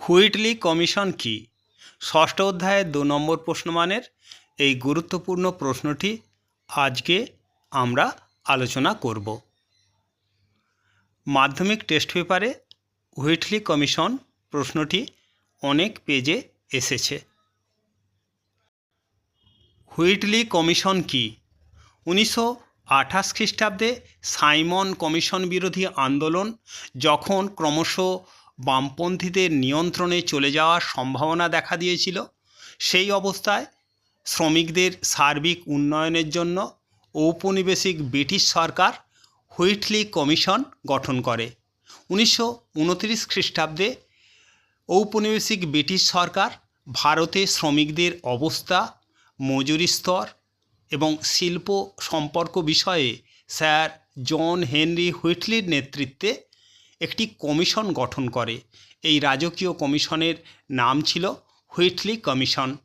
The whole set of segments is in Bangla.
হুইটলি কমিশন কি? ষষ্ঠ অধ্যায়ের দু নম্বর প্রশ্নমানের এই গুরুত্বপূর্ণ প্রশ্নটি আজকে আমরা আলোচনা করব। মাধ্যমিক টেস্ট পেপারে হুইটলি কমিশন প্রশ্নটি অনেক পেজে এসেছে। হুইটলি কমিশন কি? উনিশশো আঠাশ খ্রিস্টাব্দে সাইমন কমিশন বিরোধী আন্দোলন যখন ক্রমশ বামপন্থীদের নিয়ন্ত্রণে চলে যাওয়ার সম্ভাবনা দেখা দিয়েছিল। সেই অবস্থায় শ্রমিকদের সার্বিক উন্নয়নের জন্য ঔপনিবেশিক ব্রিটিশ সরকার হুইটলি কমিশন গঠন করে। উনিশশো উনত্রিশ খ্রিস্টাব্দে ঔপনিবেশিক ব্রিটিশ সরকার ভারতে শ্রমিকদের অবস্থা, মজুরি স্তর এবং শিল্প সম্পর্ক বিষয়ে স্যার জন হেনরি হুইটলির নেতৃত্বে একটি কমিশন গঠন করে। এই রাজকীয় কমিশনের নাম ছিল হুইটলি কমিশন।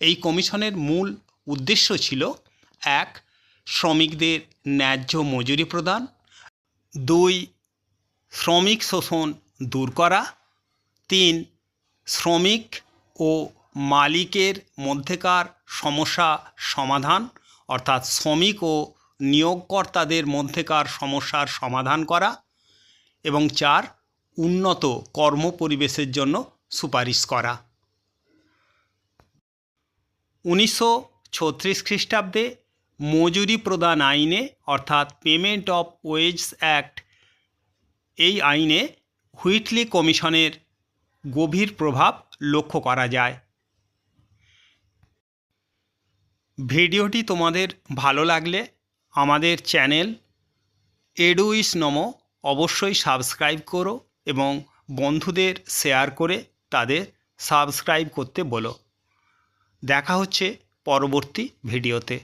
এই কমিশনের মূল উদ্দেশ্য ছিল, এক, শ্রমিকদের ন্যায্য মজুরি প্রদান। দুই, শ্রমিক শোষণ দূর করা। তিন, শ্রমিক ও মালিকের মধ্যেকার সমস্যা সমাধান, অর্থাৎ শ্রমিক ও নিয়োগকর্তাদের মধ্যেকার সমস্যার সমাধান করা। এবং চার, উন্নত কর্মপরিবেশের জন্য সুপারিশ করা। উনিশশো ছত্রিশ খ্রিস্টাব্দে মজুরি প্রদান আইনে, অর্থাৎ পেমেন্ট অফ ওয়েজ অ্যাক্ট এই আইনে হুইটলি কমিশনের গভীর প্রভাব লক্ষ্য করা যায়। ভিডিওটি তোমাদের ভালো লাগলে আমাদের চ্যানেল এডুইস নমো অবশ্যই সাবস্ক্রাইব করো এবং বন্ধুদের শেয়ার করে তাদের সাবস্ক্রাইব করতে বলো। দেখা হচ্ছে পরবর্তী ভিডিওতে।